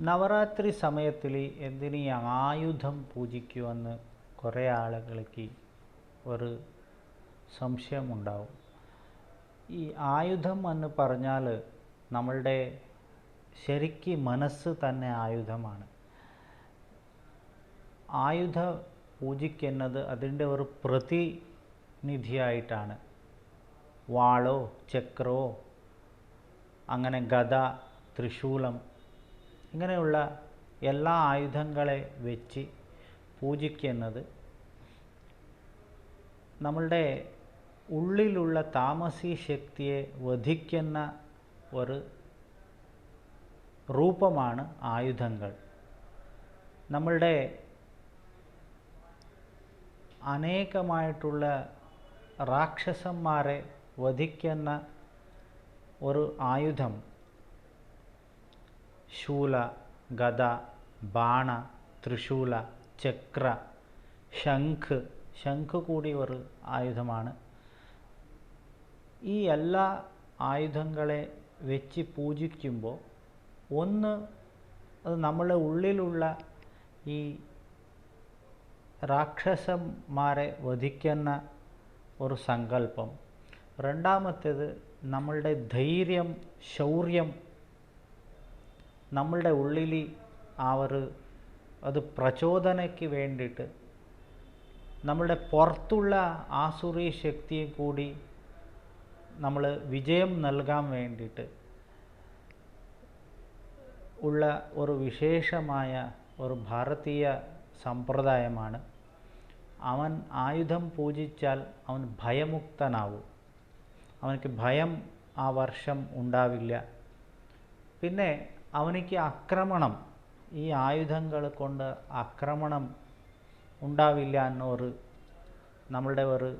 നവരാത്രി സമയത്തിൽ എന്തിനു ആയുധം പൂജിക്കുമെന്ന് കുറേ ആളുകൾക്ക് ഒരു സംശയമുണ്ടാവും. ഈ ആയുധം എന്ന് പറഞ്ഞാൽ നമ്മളുടെ ശരിക്ക് മനസ്സ് തന്നെ ആയുധമാണ്. ആയുധ പൂജിക്കുന്നത് അതിന്റെ ഒരു പ്രതിനിധിയായിട്ടാണ്. വാളോ ചക്രോ അങ്ങനെ ഗത ത്രിശൂലം ഇങ്ങനെയുള്ള എല്ലാ ആയുധങ്ങളെ വെച്ച് പൂജിക്കുന്നത് നമ്മളുടെ ഉള്ളിലുള്ള താമസി ശക്തിയെ വധിക്കുന്ന ഒരു രൂപമാണ് ആയുധങ്ങൾ. നമ്മളുടെ അനേകമായിട്ടുള്ള രാക്ഷസന്മാരെ വധിക്കുന്ന ഒരു ആയുധം ശൂല ഗദ ബാണ ത്രിശൂല ചക്ര ശംഖ്. ശംഖ് കൂടി ഒരു ആയുധമാണ്. ഈ എല്ലാ ആയുധങ്ങളെ വെച്ച് പൂജിക്കുമ്പോൾ ഒന്ന് അത് നമ്മളെ ഉള്ളിലുള്ള ഈ രാക്ഷസന്മാരെ വധിക്കുന്ന ഒരു സങ്കല്പം. രണ്ടാമത്തേത് നമ്മളുടെ ധൈര്യം ശൗര്യം നമ്മളുടെ ഉള്ളിൽ ഒരു അത് പ്രചോദനയ്ക്ക് വേണ്ടിയിട്ട് നമ്മളുടെ പുറത്തുള്ള ആസുറി ശക്തിയെ കൂടി നമ്മൾ വിജയം നൽകാൻ വേണ്ടിയിട്ട് ഉള്ള ഒരു വിശേഷമായ ഒരു ഭാരതീയ സമ്പ്രദായമാണ്. അവൻ ആയുധം പൂജിച്ചാൽ അവൻ ഭയമുക്തനാവും. അവനക്ക് ഭയം ആ വർഷം ഉണ്ടാവില്ല. പിന്നെ അവനിക്ക് ആക്രമണം ഈ ആയുധങ്ങൾ കൊണ്ട് ആക്രമണം ഉണ്ടാവില്ല എന്നൊരു നമ്മളുടെ ഒരു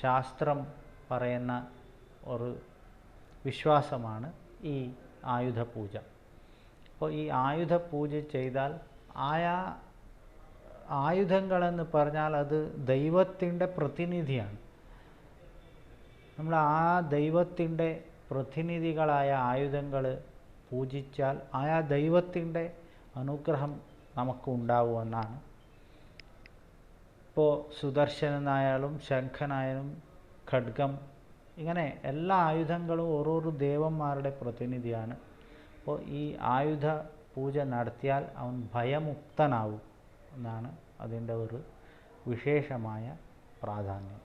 ശാസ്ത്രം പറയുന്ന ഒരു വിശ്വാസമാണ് ഈ ആയുധ പൂജ അപ്പോൾ ഈ ആയുധ പൂജ ചെയ്താൽ ആയാ ആയുധങ്ങളെന്ന് പറഞ്ഞാൽ അത് ദൈവത്തിന്റെ പ്രതിനിധിയാണ്. നമ്മൾ ആ ദൈവത്തിന്റെ പ്രതിനിധികളായ ആയുധങ്ങൾ പൂജിച്ചാൽ ആ ദൈവത്തിന്റെ അനുഗ്രഹം നമുക്ക് ഉണ്ടാവുമെന്നാണ് ഇപ്പോൾ സുദർശനനായാലും ശംഖനായാലും ഖഡ്ഗം ഇങ്ങനെ എല്ലാ ആയുധങ്ങളും ഓരോരോ ദേവന്മാരുടെ പ്രതിനിധിയാണ്. അപ്പോൾ ഈ ആയുധ പൂജ നടത്തിയാൽ അവൻ ഭയമുക്തനാവും എന്നാണ് അതിന്റെ ഒരു വിശേഷമായ പ്രാധാന്യം.